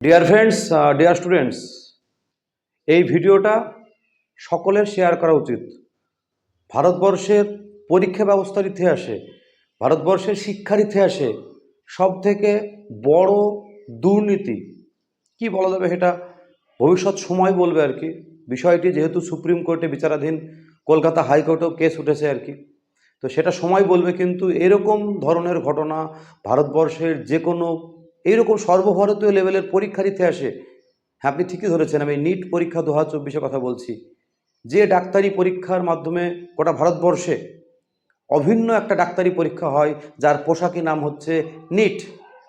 Dear friends dear students এই ভিডিওটা সকলের শেয়ার করা উচিত। ভারতবর্ষের পরীক্ষা ব্যবস্থার ইতিহাসে, ভারতবর্ষের শিক্ষার ইতিহাসে সব থেকে বড় দুর্নীতি, কি বলা যাবে সেটা? ভবিষ্যৎ সময় বলবে আর কি। বিষয়টি যেহেতু সুপ্রিম কোর্টে বিচারাধীন কলকাতা হাইকোর্টেও কেস উঠেছে আর কি। তো সেটা সময় বলবে, কিন্তু এরকম ধরনের ঘটনা ভারতবর্ষের যে কোনো এইরকম সর্বভারতীয় লেভেলের পরীক্ষার ইতিহাসে হ্যাঁ আপনি ঠিকই ধরেছেন, আমি নিট পরীক্ষা দু হাজার চব্বিশে কথা বলছি। যে ডাক্তারি পরীক্ষার মাধ্যমে গোটা ভারতবর্ষে অভিন্ন একটা ডাক্তারি পরীক্ষা হয়, যার পোশাকি নাম হচ্ছে নিট,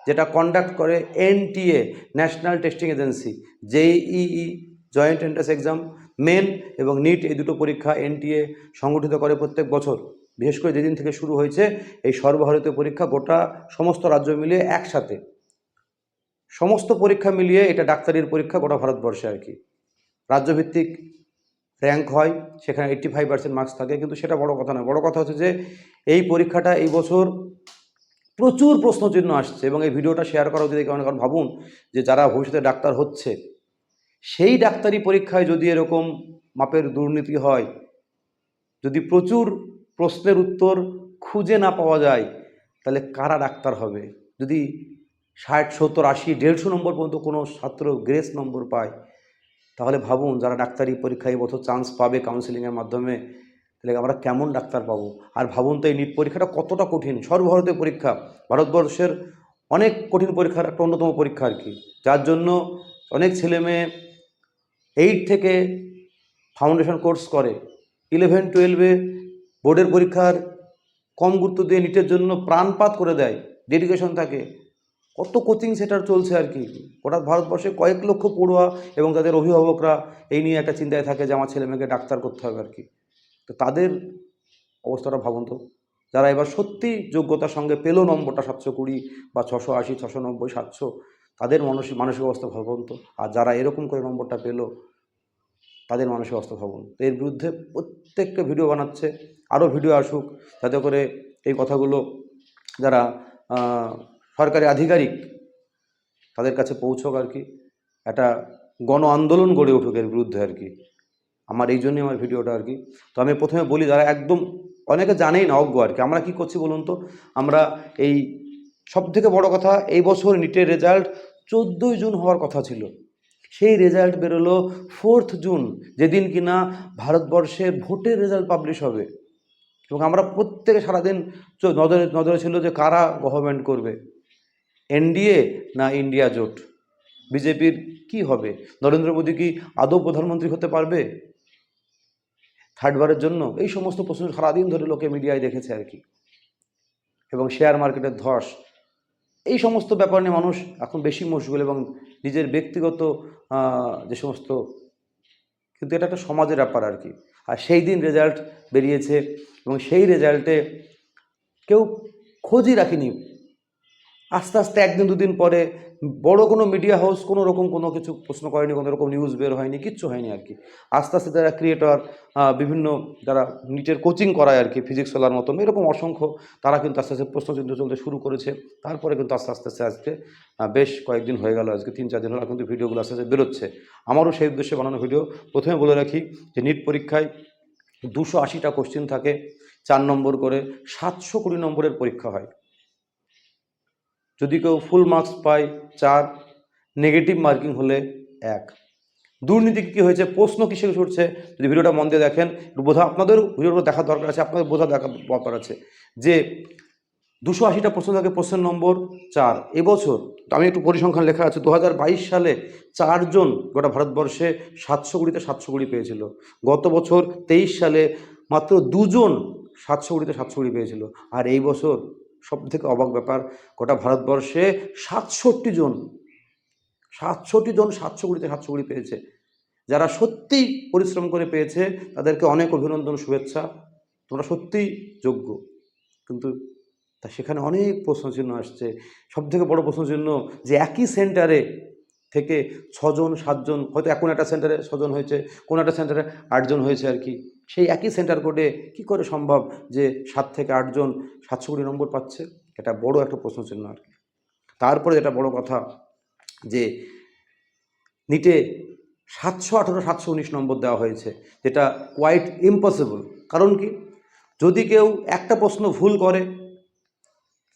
যেটা কন্ডাক্ট করে NTA national testing agency JEE joint entrance exam main এবং নিট এই দুটো পরীক্ষা এনটিএ সংগঠিত করে প্রত্যেক বছর। বিশেষ করে যেদিন থেকে শুরু হয়েছে, এই সর্বভারতীয় পরীক্ষা গোটা সমস্ত রাজ্য মিলিয়ে একসাথে। সমস্ত পরীক্ষা মিলিয়ে এটা ডাক্তারির পরীক্ষা গোটা ভারতবর্ষে আর কি। রাজ্যভিত্তিক র্যাঙ্ক হয়, সেখানে এইট্টি ফাইভ পার্সেন্ট মার্কস থাকে, কিন্তু সেটা বড় কথা নয়। বড় কথা হচ্ছে যে, এই পরীক্ষাটা এই বছর প্রচুর প্রশ্নচিহ্ন আসছে এবং এই ভিডিওটা শেয়ার করা উচিত কারণে কারণ ভাবুন যে যারা ভবিষ্যতে ডাক্তার হচ্ছে, সেই ডাক্তারি পরীক্ষায় যদি এরকম মাপের দুর্নীতি হয়, যদি প্রচুর প্রশ্নের উত্তর খুঁজে না পাওয়া যায়, তাহলে কারা ডাক্তার হবে? যদি ষাট, সত্তর, আশি, দেড়শো নম্বর পর্যন্ত কোনো ছাত্র গ্রেস নম্বর পায়, তাহলে ভাবুন যারা ডাক্তারি পরীক্ষায় এবছর চান্স পাবে কাউন্সিলিংয়ের মাধ্যমে, তাহলে আমরা কেমন ডাক্তার পাবো? আর ভাবুন তো এই নিট পরীক্ষাটা কতটা কঠিন? সর্বভারতীয় পরীক্ষা, ভারতবর্ষের অনেক কঠিন পরীক্ষার একটা অন্যতম পরীক্ষা আর কি। যার জন্য অনেক ছেলে মেয়ে এইট থেকে ফাউন্ডেশন কোর্স করে ইলেভেন টুয়েলভে বোর্ডের পরীক্ষার কম গুরুত্ব দিয়ে নিটের জন্য প্রাণপাত করে দেয় ডেডিকেশন থাকে। কত কোচিং সেন্টার চলছে আর কি। গোটা ভারতবর্ষে কয়েক লক্ষ পড়ুয়া এবং তাদের অভিভাবকরা এই নিয়ে একটা চিন্তায় থাকে যে, আমার ছেলেমেয়েকে ডাক্তার করতে হবে আর কি। তো তাদের অবস্থাটা ভাবুন তো। যারা এবার সত্যি যোগ্যতার সঙ্গে পেল নম্বরটা সাতশো কুড়ি বা ছশো আশি, ছশো নব্বই, সাতশো, তাদের মানসিক মানসিক অবস্থা ভাবুন তো। আর যারা এরকম করে নম্বরটা পেল, তাদের মানসিক অবস্থা ভাবুন। তো এর বিরুদ্ধে প্রত্যেককে ভিডিও বানাচ্ছে, আরও ভিডিও আসুক। যাতে করে এই কথাগুলো যারা সরকারি আধিকারিক তাদের কাছে পৌঁছক আর কি। একটা গণ আন্দোলন গড়ে উঠুক এর বিরুদ্ধে আর কি। আমার এই জন্যই আমার ভিডিওটা আর কি। তো আমি প্রথমে বলি, যারা একদম অনেকে জানেই না অজ্ঞ আর কি, আমরা কি করছি বলুন তো? আমরা এই সব থেকে বড় কথা, এই বছর নিটের রেজাল্ট চোদ্দোই জুন হওয়ার কথা ছিল। সেই রেজাল্ট বেরোলো ফোর্থ জুন, যেদিন কিনা ভারতবর্ষে ভোটের রেজাল্ট পাবলিশ হবে। এবং আমরা প্রত্যেকে সারাদিন নজরে নজরে ছিল যে কারা গভর্নমেন্ট করবে। এনডিএ না ইন্ডিয়া জোট? বিজেপির কি হবে? নরেন্দ্র মোদী কি আদৌ প্রধানমন্ত্রী হতে পারবে? থার্ডবারের জন্য এই সমস্ত প্রশ্ন সারাদিন ধরে লোকে মিডিয়ায় দেখেছে আর কি। এবং শেয়ার মার্কেটের ধস। এই সমস্ত ব্যাপার নিয়ে মানুষ এখন বেশি মশগুল এবং নিজের ব্যক্তিগত যে সমস্ত কিন্তু এটা একটা সমাজের ব্যাপার আর কি। আর সেই দিন রেজাল্ট বেরিয়েছে এবং সেই রেজাল্টে কেউ খোঁজই রাখিনি আস্তে আস্তে একদিন, দুদিন পরে বড় কোনো মিডিয়া হাউস কোনো রকম কোনো কিছু প্রশ্ন করেনি, কোনো রকম নিউজ বের হয়নি, কিচ্ছু হয়নি আর কি। আস্তে আস্তে যারা ক্রিয়েটর বিভিন্ন যারা নিটের কোচিং করায় আর কি ফিজিক্স ফেলার মতন, এরকম অসংখ্য তারা কিন্তু আস্তে আস্তে প্রশ্নচিহ্ন চলতে শুরু করেছে। তারপরে কিন্তু আস্তে আস্তে আস্তে আজকে বেশ কয়েকদিন হয়ে গেল, আজকে তিন, চার দিন হলো কিন্তু ভিডিওগুলো আস্তে আস্তে বেরোচ্ছে। আমারও সেই উদ্দেশ্যে বানানো ভিডিও প্রথমে বলে রাখি যে নিট পরীক্ষায় দুশো আশিটা কোশ্চেন থাকে, চার নম্বর করে সাতশো কুড়ি নম্বরের পরীক্ষা হয়। যদি কেউ ফুল মার্কস পায়, চার নেগেটিভ মার্কিং হলে এক। দুর্নীতি কী হয়েছে? প্রশ্ন কিসে উঠছে যদি ভিডিওটা মন দিয়ে দেখেন বোঝা আপনাদেরও ভিডিওটা দেখার দরকার আছে, আপনাদের বোঝা দেখা দরকার আছে যে দুশো আশিটা প্রশ্ন থাকে প্রশ্ন নম্বর চার। এবছর আমি একটু পরিসংখ্যান লেখা আছে দু হাজার বাইশ সালে চারজন গোটা ভারতবর্ষে সাতশো কুড়িতে সাতশো কুড়ি পেয়েছিল। গত বছর তেইশ সালে মাত্র দুজন সাতশো কুড়িতে সাতশো কুড়ি পেয়েছিল। আর এই বছর সব থেকে অবাক ব্যাপার, গোটা ভারতবর্ষে সাতষট্টি জন সাতষট্টি জন সাতশো কুড়িতে সাতশো কুড়ি পেয়েছে। যারা সত্যিই পরিশ্রম করে পেয়েছে, তাদেরকে অনেক অভিনন্দন, শুভেচ্ছা। তোমরা সত্যিই যোগ্য। কিন্তু তা সেখানে অনেক প্রশ্নচিহ্ন আসছে। সব থেকে বড় প্রশ্নচিহ্ন যে একই সেন্টারে থেকে ছজন, সাতজন, হয়তো এখন একটা সেন্টারে ছজন হয়েছে, কোন একটা সেন্টারে আটজন হয়েছে আর কি। সেই একই সেন্টার কোডে কি করে সম্ভব যে সাত থেকে আটজন সাতশো কুড়ি নম্বর পাচ্ছে? এটা বড় একটা প্রশ্নচিহ্ন আর কি। তারপরে যেটা বড় কথা যে নিটে সাতশো আঠারো, সাতশো উনিশ নম্বর দেওয়া হয়েছে, যেটা কোয়াইট ইম্পসিবল কারণ কি? যদি কেউ একটা প্রশ্ন ভুল করে,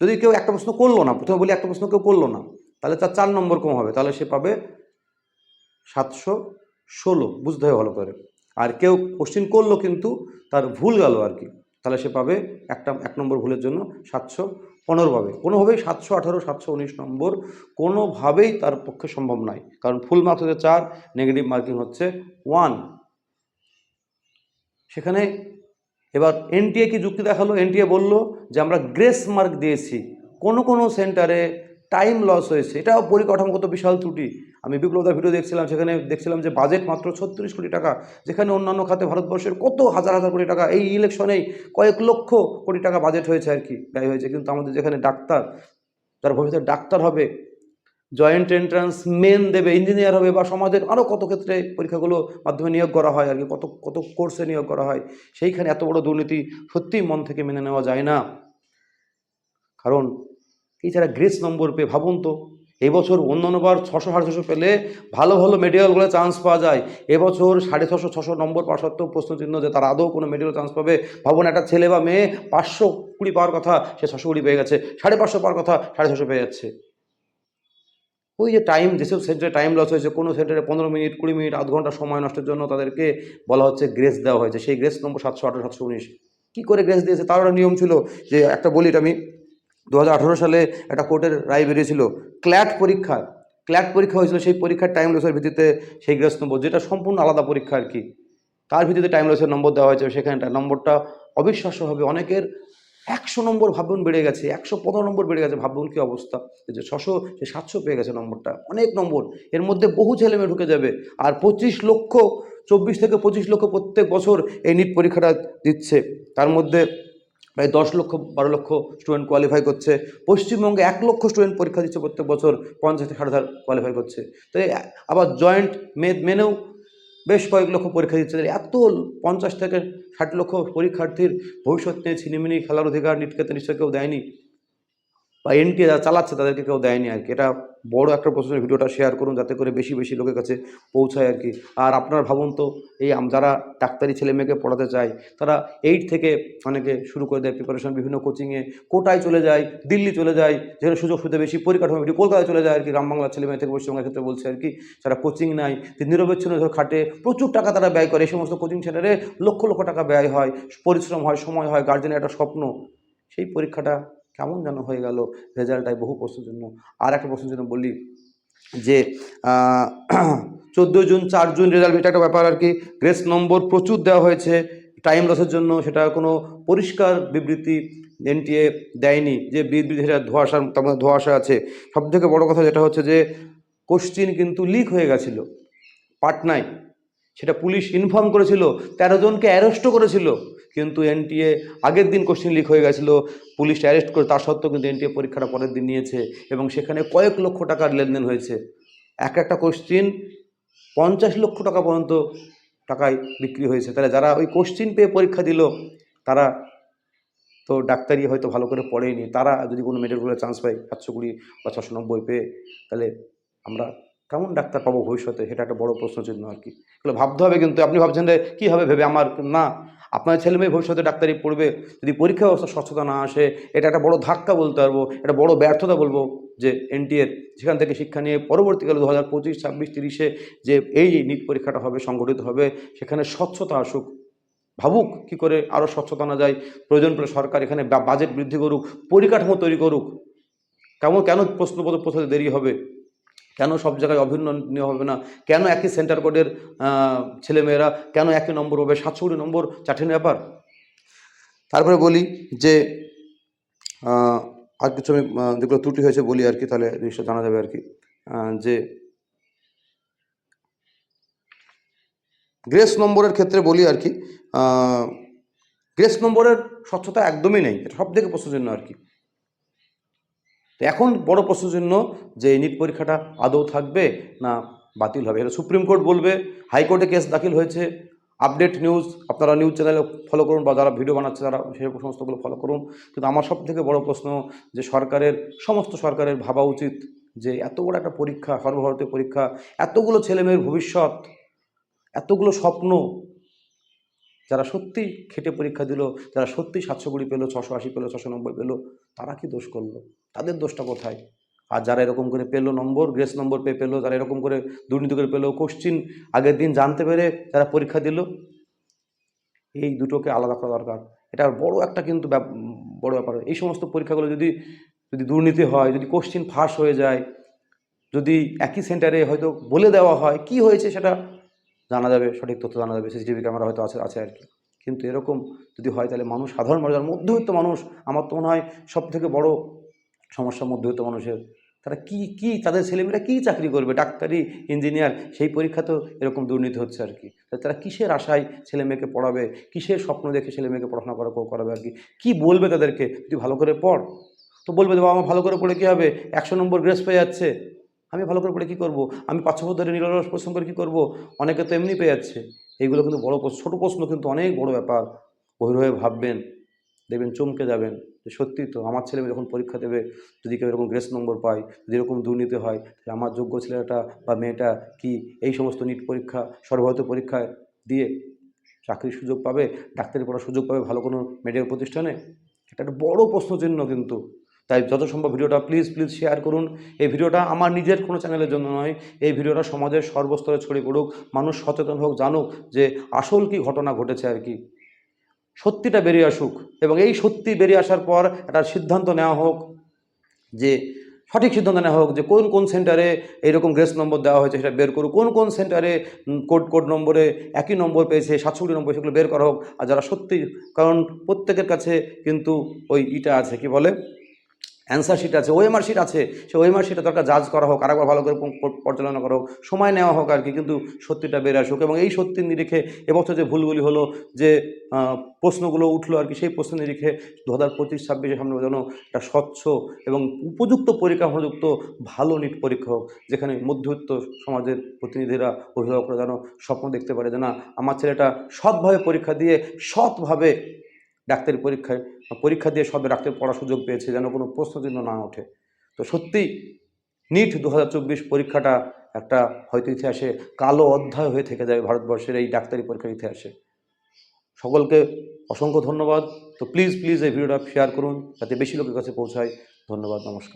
যদি কেউ একটা প্রশ্ন করল না, প্রথমে বলি একটা প্রশ্ন কেউ করল না, তাহলে তার চার নম্বর কম হবে, তাহলে সে পাবে সাতশো ষোলো, বুঝতে হবে ভালো করে। আর কেউ কোশ্চিন করল কিন্তু তার ভুল গেল আর কি। তাহলে সে পাবে একটা, এক নম্বর ভুলের জন্য সাতশো পনেরো পাবে। কোনোভাবেই সাতশো আঠারো, সাতশো উনিশ নম্বর কোনোভাবেই তার পক্ষে সম্ভব নয়। কারণ ফুল মার্কস হচ্ছে চার নেগেটিভ মার্কিং হচ্ছে ওয়ান সেখানে এবার এনটিএ কি যুক্তি দেখাল? এনটিএ বলল যে আমরা গ্রেস মার্ক দিয়েছি। কোনো কোনো সেন্টারে টাইম লস হয়েছে। এটাও পরিকাঠামোগত বিশাল ত্রুটি। আমি বিপ্লবদার ভিডিও দেখছিলাম, সেখানে দেখছিলাম যে বাজেট মাত্র ছত্রিশ কোটি টাকা, যেখানে অন্যান্য খাতে ভারতবর্ষের কত হাজার হাজার কোটি টাকা, এই ইলেকশনেই কয়েক লক্ষ কোটি টাকা বাজেট হয়েছে আর কি, ব্যয় হয়েছে। কিন্তু আমাদের যেখানে ডাক্তার, তার ভবিষ্যতে ডাক্তার হবে জয়েন্ট এন্ট্রান্স মেন দেবে ইঞ্জিনিয়ার হবে, বা সমাজের আরও কত ক্ষেত্রে পরীক্ষাগুলো মাধ্যমে নিয়োগ করা হয় আর কি, কত কত কোর্সে নিয়োগ করা হয়, সেইখানে এত বড় দুর্নীতি সত্যিই মন থেকে মেনে নেওয়া যায় না। কারণ যারা গ্রেস নম্বর পেয়ে ভাবুন তো, এবছর অন্যান্যবার ছশো সাড়ে ছশো পেলে ভালো ভালো মেডিকেলগুলো চান্স পাওয়া যায়। এবছর সাড়ে ছশো ছশো নম্বর পাওয়া সত্ত্বেও প্রশ্নচিহ্ন যে তার আদৌ কোনো মেডিকেল চান্স পাবে। ভাবুন, একটা ছেলে বা মেয়ে পাঁচশো কুড়ি পাওয়ার কথা, সে ছশো কুড়ি পেয়ে গেছে। সাড়ে পাঁচশো পাওয়ার কথা, সাড়ে ছশো পেয়ে যাচ্ছে। ওই যে টাইম যেসব সেন্টারে টাইম লস হয়েছে, কোনো সেন্টারে পনেরো মিনিট, কুড়ি মিনিট, আধ ঘণ্টা সময় নষ্টের জন্য তাদেরকে বলা হচ্ছে গ্রেস দেওয়া হয়েছে। সেই গ্রেস নম্বর সাতশো আঠারো, সাতশো উনিশ। কী করে গ্রেস দিয়েছে? তার একটা নিয়ম ছিল যে, একটা বলি এটা আমি দু হাজার আঠারো সালে একটা কোর্টের রায় বেরিয়েছিল। ক্ল্যাট পরীক্ষা ক্ল্যাট পরীক্ষা হয়েছিল সেই পরীক্ষার টাইম লসের ভিত্তিতে সেই গ্রেস নম্বর, যেটা সম্পূর্ণ আলাদা পরীক্ষা আর কি। তার ভিত্তিতে টাইম লসের নম্বর দেওয়া হয়েছে সেখানে নম্বরটা অবিশ্বাস্যভাবে অনেকের একশো নম্বর ভাবুন বেড়ে গেছে, একশো পনেরো নম্বর বেড়ে গেছে, ভাবুন কী অবস্থা। যে ছশো সে সাতশো পেয়ে গেছে নম্বরটা, অনেক নম্বর। এর মধ্যে বহু ছেলে মেয়ে ঢুকে যাবে আর পঁচিশ লক্ষ, চব্বিশ থেকে পঁচিশ লক্ষ প্রত্যেক বছর এই নিট পরীক্ষাটা দিচ্ছে। তার মধ্যে প্রায় দশ লক্ষ, বারো লক্ষ স্টুডেন্ট কোয়ালিফাই করছে। পশ্চিমবঙ্গে এক লক্ষ স্টুডেন্ট পরীক্ষা দিচ্ছে প্রত্যেক বছর, পঞ্চাশ থেকে ষাট হাজার কোয়ালিফাই করছে। তো আবার জয়েন্ট মেনেও বেশ কয়েক লক্ষ পরীক্ষা দিচ্ছে। এত পঞ্চাশ থেকে ষাট লক্ষ পরীক্ষার্থীর ভবিষ্যৎ নিয়ে ছিনিমিনি খেলার অধিকার নিটকেতে নিশ্চয় কেউ দেয়নি। বা এনটিএ যারা চালাচ্ছে তাদেরকে কেউ দেয়নি আর কি। এটা বড় একটা প্রশ্নের ভিডিওটা শেয়ার করুন যাতে করে বেশি বেশি লোকের কাছে পৌঁছায় আর কি। আর আপনারা ভাবুন তো, এই যারা ডাক্তারি ছেলে মেয়েকে পড়াতে চায়, তারা এইট থেকে অনেকে শুরু করে দেয় প্রিপারেশন বিভিন্ন কোচিংয়ে কোটায় চলে যায়, দিল্লি চলে যায়, যেখানে সুযোগ সুবিধা বেশি, পরিকাঠামো বেশি, কলকাতায় চলে যায় আর কি। গ্রাম বাংলার ছেলে মেয়ে থেকে পশ্চিমবঙ্গের ক্ষেত্রে বলছে আর কি, যারা কোচিং নেয় নিরবচ্ছিন্ন ধরে খাটে প্রচুর টাকা তারা ব্যয় করে। এই সমস্ত কোচিং সেন্টারে লক্ষ লক্ষ টাকা ব্যয় হয়, পরিশ্রম হয়, সময় হয় গার্জেনের একটা স্বপ্ন। সেই পরীক্ষাটা কেমন যেন হয়ে গেল রেজাল্টটায় বহু প্রশ্নের জন্য। আর একটা প্রশ্নের জন্য বলি যে চোদ্দ জুন, চার জুন রেজাল্ট এটা একটা ব্যাপার আর কি। গ্রেস নম্বর প্রচুর দেওয়া হয়েছে। টাইম লসের জন্য সেটা কোনো পরিষ্কার বিবৃতি এনটিএ দেয়নি। যে বিবৃতি সেটা ধোয়াশার, তার মধ্যে ধোয়াশা আছে। সব থেকে বড়ো কথা যেটা হচ্ছে যে কোশ্চিন কিন্তু লিক হয়ে গেছিল পাটনায়। সেটা পুলিশ ইনফর্ম করেছিল, তেরো জনকে অ্যারেস্টও করেছিল। কিন্তু এনটিএ আগের দিন কোশ্চিন লিক হয়ে গেছিল পুলিশ অ্যারেস্ট করে তার সত্ত্বেও কিন্তু এনটিএ পরীক্ষাটা পরের দিন নিয়েছে এবং সেখানে কয়েক লক্ষ টাকার লেনদেন হয়েছে। এক একটা কোশ্চিন পঞ্চাশ লক্ষ টাকা পর্যন্ত টাকায় বিক্রি হয়েছে। তাহলে যারা ওই কোশ্চিন পেয়ে পরীক্ষা দিল, তারা তো ডাক্তারি হয়তো ভালো করে পড়েনি তারা যদি কোনো মেডিকেল চান্স পায় সাতশো কুড়ি বা ছশো নব্বই পেয়ে, তাহলে আমরা কেমন ডাক্তার পাবো ভবিষ্যতে? সেটা একটা বড় প্রশ্নচিহ্ন আর কি। এগুলো ভাবতে হবে কিন্তু, আপনি ভাবছেন যে কী হবে ভেবে? আমার না, আপনার ছেলে মেয়ে ভবিষ্যতে ডাক্তারি পড়বে, যদি পরীক্ষা ব্যবস্থা স্বচ্ছতা না আসে, এটা একটা বড় ধাক্কা বলতে পারব, এটা বড় ব্যর্থতা বলব যে এনটিএর, সেখান থেকে শিক্ষা নিয়ে পরবর্তীকালে দু হাজার পঁচিশ, ছাব্বিশ, তিরিশে যে এই নিট পরীক্ষাটা হবে, সংগঠিত হবে, সেখানে স্বচ্ছতা আসুক। ভাবুক কি করে আরও স্বচ্ছতা না যায়, প্রয়োজন পড়লে সরকার এখানে বাজেট বৃদ্ধি করুক, পরিকাঠামো তৈরি করুক। কেমন, কেন প্রশ্নপত্র পৌঁছাতে দেরি হবে? কেন সব জায়গায় অভিন্ন হবে না? কেন একই সেন্টার কোডের ছেলেমেয়েরা কেন একই নম্বর হবে? সাতশো কুড়ি নম্বর চারটেন ব্যাপার। তারপরে বলি যে আর কিছু আমি যেগুলো ত্রুটি হয়েছে বলি আর কি, তাহলে জিনিসটা জানা যাবে আর কি। যে গ্রেস নম্বরের ক্ষেত্রে বলি আর কি গ্রেস নম্বরের স্বচ্ছতা একদমই নেই। সব থেকে প্রশ্নচিহ্ন আর কি। তো এখন বড় প্রশ্নচিহ্ন যে এই নিট পরীক্ষাটা আদৌ থাকবে না বাতিল হবে? এটা সুপ্রিম কোর্ট বলবে, হাইকোর্টে কেস দাখিল হয়েছে, আপডেট নিউজ, আপনারা নিউজ চ্যানেলে ফলো করুন বা যারা ভিডিও বানাচ্ছে তারা সেই সমস্তগুলো ফলো করুন। কিন্তু আমার সব থেকে বড় প্রশ্ন যে সরকারের, সমস্ত সরকারের ভাবা উচিত যে এত বড় একটা পরীক্ষা, সর্বভারতীয় পরীক্ষা, এতগুলো ছেলেমেয়ের ভবিষ্যৎ, এতগুলো স্বপ্ন যারা সত্যি খেটে পরীক্ষা দিল, যারা সত্যি সাতশো কুড়ি পেল, ছশো আশি পেল, ছশো নব্বই পেল, তারা কি দোষ করল? তাদের দোষটা কোথায়? আর যারা এরকম করে পেল নম্বর, গ্রেস নম্বর পেয়ে পেল, যারা এরকম করে দুর্নীতি করে পেল কোশ্চিন আগের দিন জানতে পেরে যারা পরীক্ষা দিল, এই দুটোকে আলাদা করা দরকার। এটা বড় একটা কিন্তু বড় ব্যাপার। এই সমস্ত পরীক্ষাগুলো যদি যদি দুর্নীতি হয়, যদি কোশ্চিন ফাঁস হয়ে যায়, যদি একই সেন্টারে হয়তো বলে দেওয়া হয়, কি হয়েছে সেটা জানা যাবে, সঠিক তথ্য জানা যাবে সিসিটিভি ক্যামেরা হয়তো আছে আছে আর কি। কিন্তু এরকম যদি হয়, তাহলে মানুষ, সাধারণ মানুষ মধ্যবিত্ত মানুষ, আমার তো মনে হয় সব থেকে বড় সমস্যা মধ্যবিত্ত মানুষের। তারা কি কি, তাদের ছেলেমেয়েরা কী চাকরি করবে? ডাক্তারি, ইঞ্জিনিয়ার, সেই পরীক্ষা তো এরকম দুর্নীতি হচ্ছে আর কি। তারা কিসের আশায় ছেলে মেয়েকে পড়াবে? কিসের স্বপ্ন দেখে ছেলে মেয়েকে পড়াশোনা করা করাবে আর কি? কী বলবে তাদেরকে? তুই ভালো করে পড়। তো বলবে বাবা, আমার ভালো করে পড়ে কী হবে? একশো নম্বর গ্রেস পেয়ে যাচ্ছে। আমি ভালো করে পড়ে কী করব? আমি পাঁচ বছর ধরে নিরলস পরিশ্রম করে কী করব? অনেকে তো এমনি পেয়ে যাচ্ছে। এইগুলো কিন্তু বড় প্রশ্ন, ছোটো প্রশ্ন কিন্তু অনেক বড় ব্যাপার। গভীর হয়ে ভাববেন, দেখবেন চমকে যাবেন সত্যি তো আমার ছেলে যখন পরীক্ষা দেবে, যদি কেউ এরকম গ্রেস নম্বর পায়, যদি এরকম দুর্নীতি হয়, তাহলে আমার যোগ্য ছেলেটা বা মেয়েটা কি এই সমস্ত নিট পরীক্ষা, সর্বভারতীয় পরীক্ষায় দিয়ে চাকরির সুযোগ পাবে, ডাক্তারি পড়ার সুযোগ পাবে ভালো কোনো মেডিকেল প্রতিষ্ঠানে? এটা একটা বড় প্রশ্নচিহ্ন কিন্তু। তাই যত সম্ভব ভিডিওটা প্লিজ প্লিজ শেয়ার করুন। এই ভিডিওটা আমার নিজের কোনো চ্যানেলের জন্য নয়। এই ভিডিওটা সমাজের সর্বস্তরে ছড়িয়ে পড়ুক, মানুষ সচেতন হোক, জানুক যে আসল কি ঘটনা ঘটেছে আর কি। সত্যিটা বেরিয়ে আসুক এবং এই সত্যি বেরিয়ে আসার পর একটা সিদ্ধান্ত নেওয়া হোক, যে সঠিক সিদ্ধান্ত নেওয়া হোক যে কোন কোন সেন্টারে এইরকম গ্রেস নম্বর দেওয়া হয়েছে সেটা বের করুক। কোন কোন সেন্টারে কোড কোড নম্বরে একই নম্বর পেয়েছে, সাতষট্টি নম্বর সেগুলো বের করা হোক। আর যারা সত্যি, কারণ প্রত্যেকের কাছে কিন্তু ওই ইটা আছে, কি বলে? অ্যান্সার শিট আছে ওএমআর শিট আছে, সেই ওএমআর শিটে দরকার জাজ করা হোক, আরেকবার ভালো করে পর্যালোচনা করা হোক, সময় নেওয়া হোক আর কি, কিন্তু সত্যিটা বের আসুক এবং এই সত্যির নিরিখে এবছর যে ভুলগুলি হলো, যে প্রশ্নগুলো উঠল আর কি, সেই প্রশ্ন নিরিখে দু হাজার পঁচিশ, ছাব্বিশে সামনে যেন একটা স্বচ্ছ এবং উপযুক্ত পরীক্ষা উপযুক্ত ভালো নিট পরীক্ষা হোক, যেখানে মধ্যবিত্ত সমাজের প্রতিনিধিরা, অভিভাবকরা যেন স্বপ্ন দেখতে পারে যে না, আমার ছেলেটা সৎভাবে পরীক্ষা দিয়ে সৎভাবে ডাক্তারি পরীক্ষায়, পরীক্ষা দিয়ে সবে ডাক্তার পড়ার সুযোগ পেয়েছে যেন কোনো প্রশ্নচিহ্ন না ওঠে। তো সত্যি নিট দু হাজার চব্বিশ পরীক্ষাটা একটা হয়তো ইতিহাসে কালো অধ্যায় হয়ে থেকে যাবে ভারতবর্ষের এই ডাক্তারি পরীক্ষার ইতিহাসে। সকলকে অসংখ্য ধন্যবাদ। তো প্লিজ প্লিজ এই ভিডিওটা শেয়ার করুন, যাতে বেশি লোকের কাছে পৌঁছায়। ধন্যবাদ, নমস্কার।